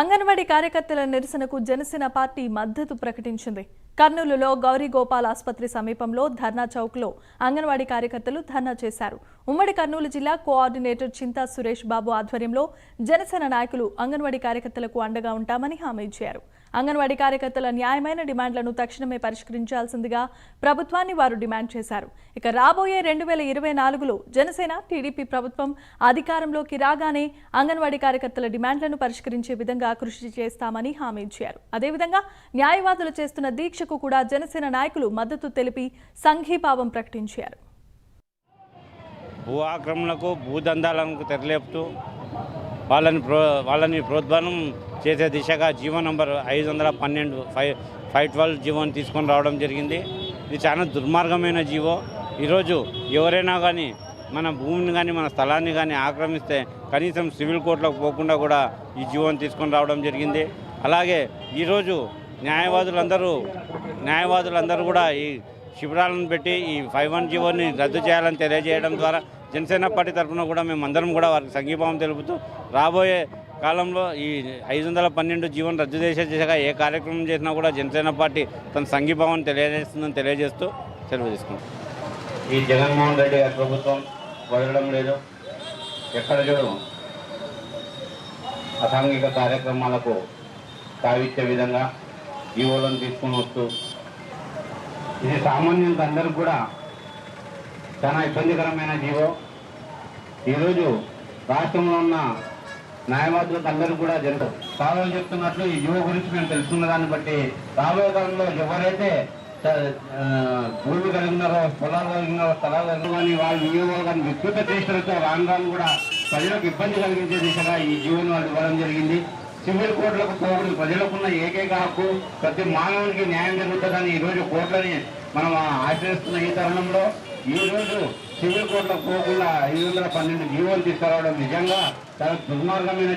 అంగన్వాడీ కార్యకర్తల నిరసనకు జనసేన పార్టీ మద్దతు ప్రకటించింది. కర్నూలులో గౌరీ గోపాల్ ఆసుపత్రి సమీపంలో ధర్నా చౌక్లో అంగన్వాడీ కార్యకర్తలు ధర్నా చేశారు. ఉమ్మడి కర్నూలు జిల్లా కోఆర్డినేటర్ చింతా సురేష్ బాబు ఆధ్వర్యంలో జనసేన నాయకులు అంగన్వాడీ కార్యకర్తలకు అండగా ఉంటామని హామీ ఇచ్చారు. అంగన్వాడీ కార్యకర్తల న్యాయమైన డిమాండ్లను తక్షణమే పరిష్కరించాల్సిందిగా ప్రభుత్వాన్ని వారు డిమాండ్ చేశారు. ఇక రాబోయే రెండు వేల ఇరవై నాలుగులో జనసేన టీడీపీ ప్రభుత్వం అధికారంలోకి రాగానే అంగన్వాడీ కార్యకర్తల డిమాండ్లను పరిష్కరించే విధంగా కృషి చేస్తామని హామీ ఇచ్చారు. అదేవిధంగా న్యాయవాదులు చేస్తున్న దీక్షకు కూడా జనసేన నాయకులు మద్దతు తెలిపి సంఘీభావం ప్రకటించారు. భూ ఆక్రమణకు భూదందాలకు తెరలేపుతూ వాళ్ళని ప్రో వాళ్ళని ప్రోద్బలం చేసే దిశగా జీవో నంబర్ ఐదు వందల పన్నెండు ఫైవ్ ఫైవ్ ట్వెల్వ్ జీవోని తీసుకొని రావడం జరిగింది. ఇది చాలా దుర్మార్గమైన జీవో. ఈరోజు ఎవరైనా కానీ మన భూమిని కానీ మన స్థలాన్ని కానీ ఆక్రమిస్తే కనీసం సివిల్ కోర్టులకు పోకుండా కూడా ఈ జీవోని తీసుకొని రావడం జరిగింది. అలాగే ఈరోజు న్యాయవాదులందరూ న్యాయవాదులందరూ కూడా ఈ శిబిరాలను పెట్టి ఈ ఫైవ్ వన్ జీవోని రద్దు చేయాలని తెలియజేయడం ద్వారా జనసేన పార్టీ తరఫున కూడా మేము అందరం కూడా వారికి సంఘీభావం తెలుపుతూ రాబోయే కాలంలో ఈ ఐదు వందల పన్నెండు జీవన రద్దు చేసే దిశగా ఏ కార్యక్రమం చేసినా కూడా జనసేన పార్టీ తన సంఘీభావం తెలియజేస్తుందని తెలియజేస్తూ సెలవు తీసుకుంటాం ఈ జగన్మోహన్ రెడ్డి గారి ప్రభుత్వం వదలడం లేదు. ఎక్కడ చూడు అసాంఘిక కార్యక్రమాలకు తావిచ్చే విధంగా జీవోలను తీసుకుని వస్తూ ఇది సామాన్యులకు అందరికి కూడా చాలా ఇబ్బందికరమైన జీవో. ఈరోజు రాష్ట్రంలో ఉన్న న్యాయవాదులకు అందరూ కూడా జరుగుతారు. కావాలని చెప్తున్నట్లు ఈ యువ గురించి మేము తెలుసుకున్న దాన్ని బట్టి రాబోయే కాలంలో ఎవరైతే భూమి కలిగినారో పొలాలు కలిగినారో స్థలాలు కలిగిన కానీ వాళ్ళు వినియోగాలు కానీ వికృత రాను రాను కూడా ప్రజలకు ఇబ్బంది కలిగించే దిశగా ఈ జీవన వాళ్ళు ఇవ్వడం జరిగింది. సివిల్ కోర్టులకు పోకూడదు. ప్రజలకున్న ఏకైక హక్కు ప్రతి మానవునికి న్యాయం జరుగుతుందని ఈరోజు కోర్టులని మనం ఆశ్రయిస్తున్న ఈ తరుణంలో ఈ రోజు సివిల్ కోర్టులకు పోకుండా ఐదు వందల పన్నెండు జీవోలు తీసుకురావడం నిజంగా చాలా దుర్మార్గమైన